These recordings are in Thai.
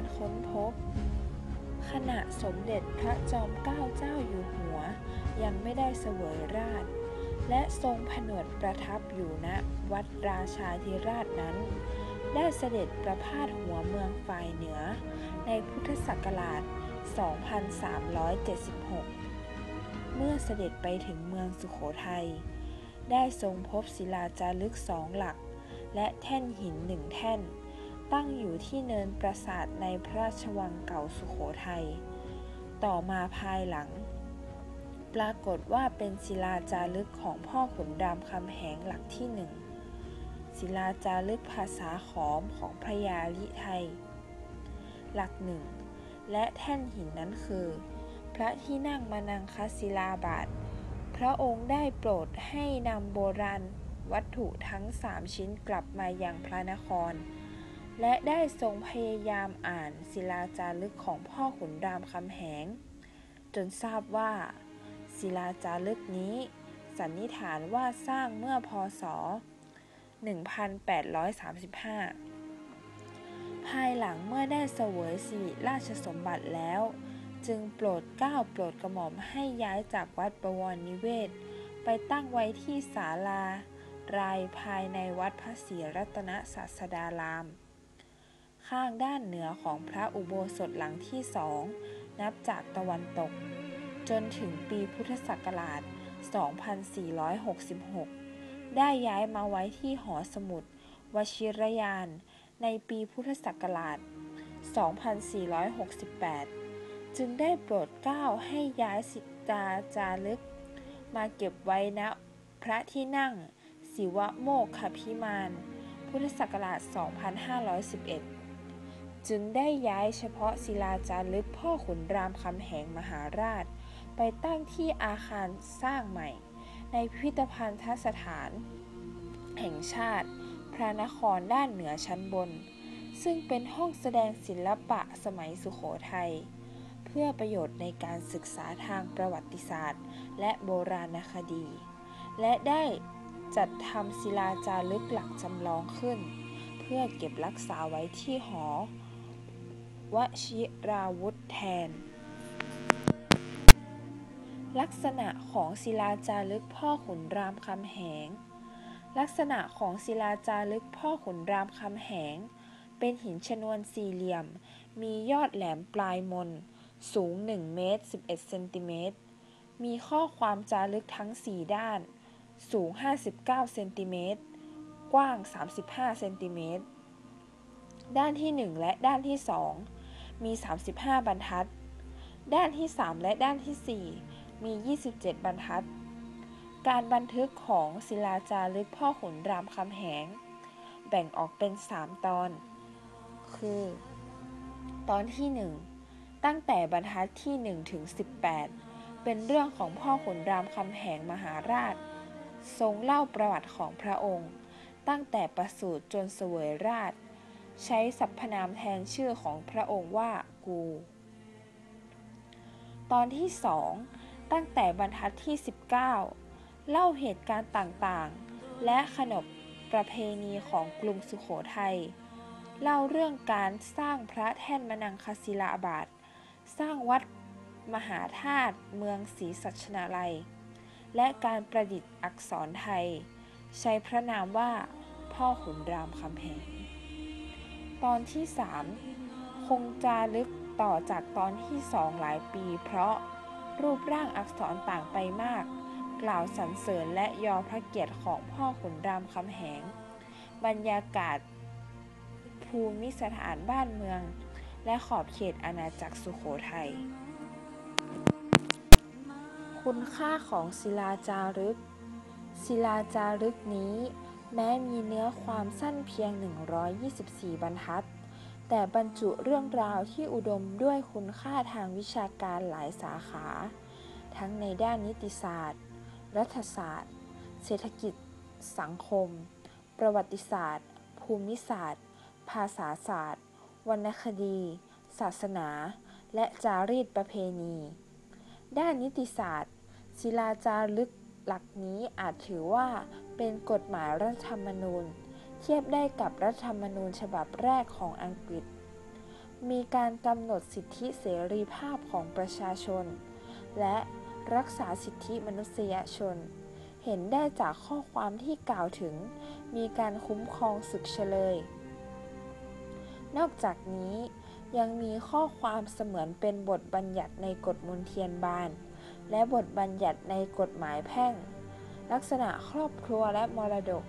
การค้นพบ ขณะสมเด็จพระจอมเกล้าเจ้าอยู่หัว ยังไม่ได้เสวยราช และทรงผนวดประทับอยู่ณวัดราชาธิราชนั้น ได้เสด็จประพาสหัวเมืองฝ่ายเหนือ ในพุทธศักราช 2376 เมื่อเสด็จไปถึงเมืองสุขโขทัย ได้ทรงพบศิลาจารึกสองหลัก และแท่นหินหนึ่งแท่น ตั้งอยู่ที่เนินปราสาทในพระราชวังเก่าสุขโขทัย ต่อมาภายหลัง ปรากฏว่าเป็นศิลาจารึกของพ่อขุนรามคำแหงหลักที่หนึ่งศิลาจารึกภาษาขอมของพระยาลิไทย หลักหนึ่ง และแท่นหินนั้นคือ พระที่นั่งมานังคศิลาบาท พระองค์ได้โปรดให้นำโบราณวัตถุทั้งสามชิ้นกลับมายังพระนคร และได้ทรงพยายามอ่านศิลาจารึกของพ่อขุนรามคำแหง จนทราบว่า ศิลาจารึกนี้ สันนิษฐานว่าสร้างเมื่อพศ 1835 ภายหลังเมื่อได้เสวยสิริราชสมบัติแล้ว จึงโปรดเกล้าโปรดกระหม่อมให้ย้ายจากวัดประวรนิเวศ ไปตั้งไว้ที่ศาลารายภายในวัดพระศรีรัตนศาสดาราม ข้างด้านเหนือของพระอุโบสถหลังที่สองนับจากตะวันตก จนถึงปีพุทธศักราช 2466 ได้ย้ายมาไว้ที่หอสมุดวชิรยาน ในปีพุทธศักราช 2468 จึงได้โปรดเกล้าให้ย้ายสิตาจารึก มาเก็บไว้ณพระที่นั่ง ศิวะโมกขพิมาน พุทธศักราช 2511 จึงได้ย้ายเฉพาะศิลาจารึกพ่อขุนรามคำแหงมหาราช ไปตั้งที่อาคารสร้างใหม่ ในพิพิธภัณฑสถาน แห่งชาติ พระนครด้านเหนือชั้นบน ซึ่งเป็นห้องแสดงศิลปะสมัยสุขโขทัยเพื่อประโยชน์ในการศึกษาทางประวัติศาสตร์ และโบราณคดี และได้จัดทำศิลาจารึกหลักจำลองขึ้น เพื่อเก็บรักษาไว้ที่หอ วชิราวุธแทน ลักษณะของศิลาจารึกพ่อขุนรามคำแหง ลักษณะของศิลาจารึกพ่อขุนรามคำแหง เป็นหินชนวนสี่เหลี่ยม มียอดแหลมปลายมน สูง1เมตร11เซนติเมตร มีข้อความจารึกทั้ง 4 ด้าน สูง 59เซนติเมตร กว้าง 35เซนติเมตรด้านที่ 1 และด้านที่ 2 มี 35 บรรทัด ด้านที่ 3 และด้านที่ 4 มี 27 บรรทัด การบันทึกของศิลาจารึกพ่อขุนรามคำแหง แบ่งออกเป็น 3 ตอน คือ ตอนที่ 1 ตั้งแต่บรรทัดที่ 1 ถึง 18 เป็นเรื่องของพ่อขุนรามคำแหงมหาราช ทรงเล่าประวัติของพระองค์ ตั้งแต่ประสูติจนเสวยราช ใช้สรรพนามแทนชื่อของพระองค์ว่ากู ตอนที่2ตั้งแต่บรรทัดที่ 19 เล่าเหตุการณ์ต่างๆ และขนบประเพณีของกรุงสุขโขทัย เล่าเรื่องการสร้างพระแท่นมนังคศิลาบาท สร้างวัดมหาธาตุเมืองศรีสัชนาลัย และการประดิษฐ์อักษรไทย ใช้พระนามว่าพ่อขุนรามคำแหง ตอนที่ 3 คงจารึกต่อจากตอนที่สองหลายปี เพราะรูปร่างอักษรต่างไปมาก กล่าวสรรเสริญและยอพระเกียรติของพ่อขุนรามคำแหง บรรยากาศภูมิสถานบ้านเมือง และขอบเขตอาณาจักรสุขโขทัย คุณค่าของศิลาจารึก ศิลาจารึกนี้ แม้มีเนื้อความสั้นเพียง 124 บรรทัด แต่บรรจุเรื่องราวที่อุดมด้วยคุณค่าทางวิชาการหลายสาขา ทั้งในด้านนิติศาสตร์ รัฐศาสตร์ เศรษฐกิจ สังคม ประวัติศาสตร์ ภูมิศาสตร์ ภาษาศาสตร์ วรรณคดี ศาสนา และจารีตประเพณี ด้านนิติศาสตร์ ศิลาจารึกหลักนี้อาจถือว่า เป็นกฎหมายรัฐธรรมนูญ เทียบได้กับรัฐธรรมนูญฉบับแรกของอังกฤษ มีการกำหนดสิทธิเสรีภาพของประชาชน และรักษาสิทธิมนุษยชน เห็นได้จากข้อความที่กล่าวถึง มีการคุ้มครองศึกเฉลย นอกจากนี้ยังมีข้อความเสมือนเป็นบทบัญญัติในกฎมนเทียนบาน และบทบัญญัติในกฎหมายแพ่ง ลักษณะครอบครัวและมรดก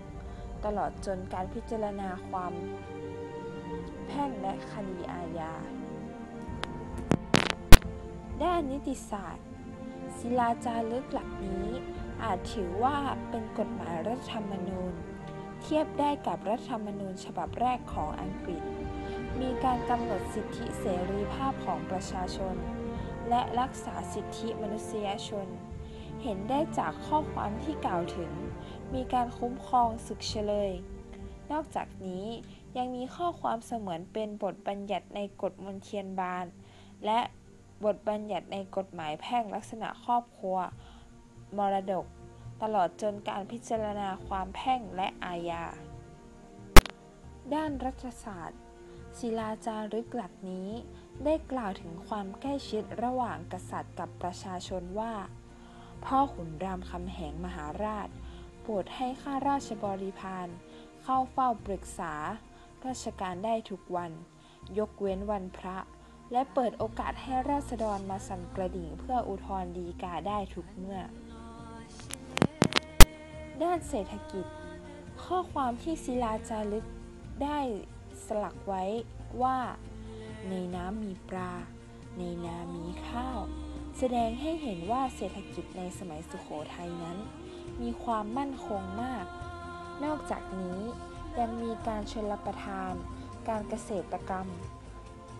ตลอดจนการพิจารณาความ แพ่งและคดีอาญา ด้านนิติศาสตร์ ศิลาจารึกหลักนี้อาจถือว่าเป็นกฎหมายรัฐธรรมนูญ เทียบได้กับรัฐธรรมนูญฉบับแรกของอังกฤษ มีการกำหนดสิทธิเสรีภาพของประชาชน และรักษาสิทธิมนุษยชน เห็นได้จากข้อความที่กล่าวถึง มีการคุ้มครองศึกเฉลย นอกจากนี้ยังมีข้อความเสมือนเป็นบทบัญญัติในกฎมนเทียนบานและบทบัญญัติในกฎหมายแพ่งลักษณะครอบครัว มรดก ตลอดจนการพิจารณาความแพ่งและอาญา ด้านรัฐศาสตร์ ศิลาจารึกหลักนี้ได้กล่าวถึงความใกล้ชิดระหว่างกษัตริย์กับประชาชนว่า พ่อขุนรามคำแหงมหาราช โปรดให้ข้าราชบริพารเข้าเฝ้าปรึกษา ราชการได้ทุกวัน ยกเว้นวันพระ และเปิดโอกาสให้ราษฎรมาสั่นกระดิ่งเพื่ออุทธรณ์ฎีกาได้ทุกเมื่อ ด้านเศรษฐกิจ ข้อความที่ศิลาจารึกได้สลักไว้ว่า ในน้ำมีปลา ในนามีข้าว แสดงให้เห็นว่าเศรษฐกิจในสมัยสุขโขทัยนั้น มีความมั่นคงมาก นอกจากนี้ยังมีการชลประทาน การเกษตรกรรม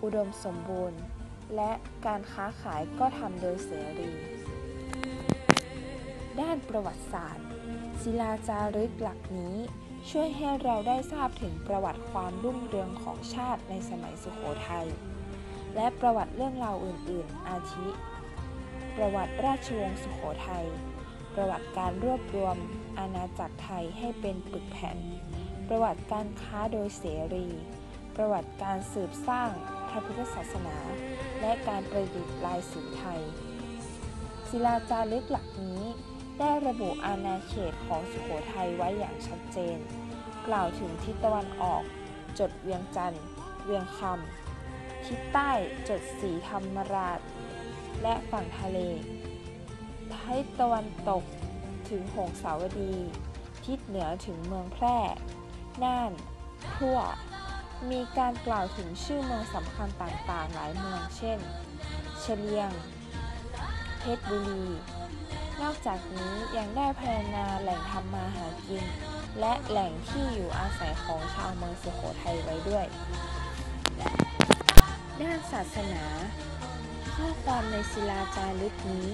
อุดมสมบูรณ์ และการค้าขายก็ทำโดยเสรี ด้านประวัติศาสตร์ ศิลาจารึกหลักนี้ช่วยให้เราได้ทราบถึงประวัติความรุ่งเรืองของชาติในสมัยสุโขทัย และประวัติเรื่องราวอื่น ๆ อาทิ ประวัติราชวงศ์สุขโขทัย ประวัติการรวบรวมอาณาจักรไทยให้เป็นปึกแผ่น ประวัติการค้าโดยเสรี ประวัติการสืบสร้างพระพุทธศาสนา และการประดิษฐ์ลายสือไทย ศิลาจารึกหลักนี้ ได้ระบุอาณาเขตของสุโขทัยไว้อย่างชัดเจน กล่าวถึงทิศตะวันออก จดเวียงจันทร์ เวียงคำทิศใต้จดสีธรรมราช และฝั่งทะเลทิศตะวันตกถึงหงสาวดี ทิศเหนือถึงเมืองแพร่ น่านทั่ว มีการกล่าวถึงชื่อเมืองสำคัญต่างๆ หลายเมือง เช่น เฉลียง เพชรบุรี นอกจากนี้ยังได้พัฒนาแหล่งทำมาหากิน และแหล่งที่อยู่อาศัยของชาวเมืองสุโขทัยไว้ด้วย ด้านศาสนา ข้อความในศิลาจารึกนี้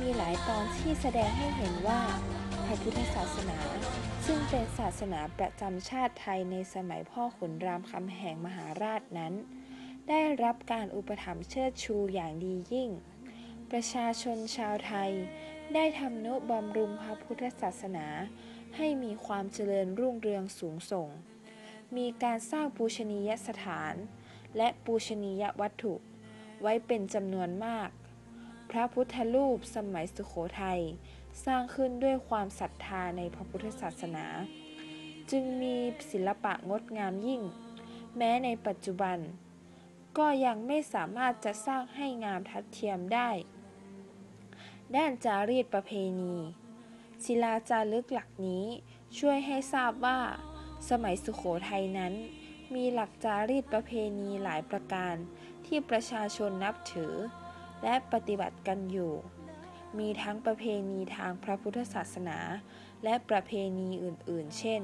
มีหลายตอนที่แสดงให้เห็นว่าพระพุทธศาสนา ซึ่งเป็นศาสนาประจำชาติไทยในสมัยพ่อขุนรามคำแหงมหาราชนั้น ได้รับการอุปถัมภ์เชิดชูอย่างดียิ่ง ประชาชนชาวไทย ได้ทำนุบำรุงพระพุทธศาสนา ให้มีความเจริญรุ่งเรืองสูงส่ง มีการสร้างปูชนียสถาน และปูชนียวัตถุ ไว้เป็นจำนวนมาก พระพุทธรูปสมัยสุโขทัยสร้างขึ้นด้วยความศรัทธาในพระพุทธศาสนา จึงมีศิลปะงดงามยิ่ง แม้ในปัจจุบัน ก็ยังไม่สามารถจะสร้างให้งามทัดเทียมได้ ด้านจารีตประเพณีศิลาจารึกหลักนี้ช่วยให้ทราบว่า สมัยสุขโขทัยนั้น มีหลักจารีตประเพณีหลายประการ ที่ประชาชนนับถือ และปฏิบัติกันอยู่ มีทั้งประเพณีทางพระพุทธศาสนา และประเพณีอื่นๆ เช่น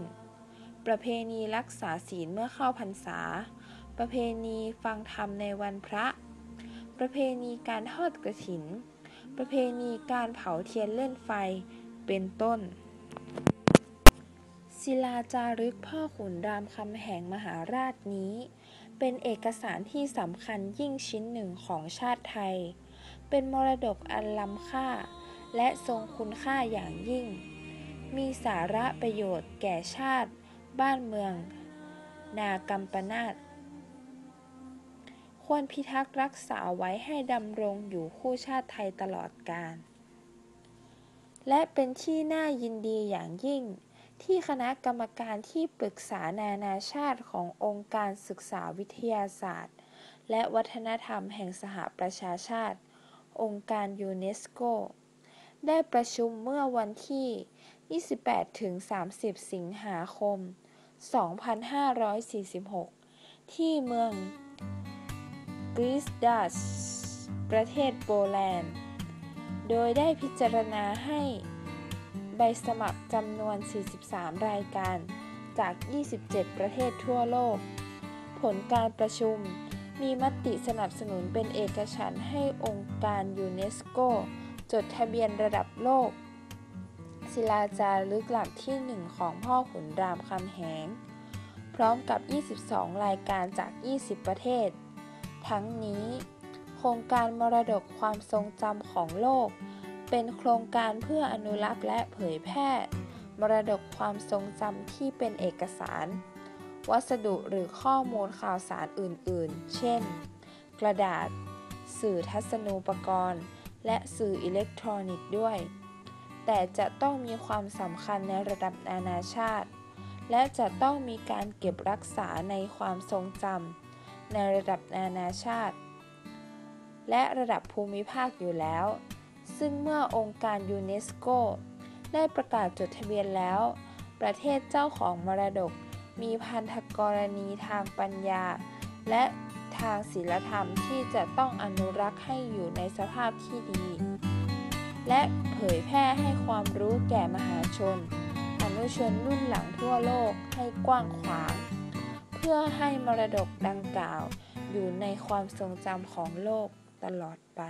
ประเพณีรักษาศีลเมื่อเข้าพรรษา ประเพณีฟังธรรมในวันพระ ประเพณีการทอดกระถิน ประเพณีการเผาเทียนเล่นไฟ เป็นต้นศิลาจารึกพ่อขุนรามคำแหงมหาราชนี้ เป็นเอกสารที่สำคัญยิ่งชิ้นหนึ่งของชาติไทย เป็นมรดกอันล้ำค่า และทรงคุณค่าอย่างยิ่ง มีสาระประโยชน์แก่ชาติ บ้านเมือง นากัมปนาตคควรพิทักษ์รักษาไว้ให้ดำรงอยู่คู่ชาติไทยตลอดกาลและเป็นที่น่ายินดีอย่างยิ่ง ที่คณะกรรมการที่ปรึกษานานาชาติขององค์การศึกษาวิทยาศาสตร์ และวัฒนธรรมแห่งสหประชาชาติ องค์การยูเนสโก ได้ประชุมเมื่อวันที่ 28-30 สิงหาคม 2546 ที่เมืองกริสดัสประเทศโปแลนด์ โดยได้พิจารณาให้ ใบสมัครจำนวน 43 รายการ จาก 27 ประเทศทั่วโลก ผลการประชุม มีมติสนับสนุนเป็นเอกฉันท์ให้องค์การยูเนสโก จดทะเบียนระดับโลก ศิลาจารึกหลักที่หนึ่งของพ่อขุนรามคำแหง พร้อมกับ 22 รายการจาก 20 ประเทศ ทั้งนี้ โครงการมรดกความทรงจำของโลก เป็นโครงการเพื่ออนุรักษ์และเผยแพร่ มรดกความทรงจำที่เป็นเอกสาร วัสดุหรือข้อมูลข่าวสารอื่น ๆ เช่น กระดาษ สื่อทัศนูปกรณ์ และสื่ออิเล็กทรอนิกส์ด้วย แต่จะต้องมีความสำคัญในระดับนานาชาติ และจะต้องมีการเก็บรักษาในความทรงจำในระดับนานาชาติ และระดับภูมิภาคอยู่แล้ว ซึ่งเมื่อองค์การยูเนสโกได้ประกาศจดทะเบียนแล้ว ประเทศเจ้าของมรดกมีพันธกรณีทางปัญญา และทางศีลธรรมที่จะต้องอนุรักษ์ให้อยู่ในสภาพที่ดี และเผยแพร่ให้ความรู้แก่มหาชน อนุชนรุ่นหลังทั่วโลกให้กว้างขวาง เพื่อให้มรดกดังกล่าวอยู่ในความทรงจำของโลกตลอดไป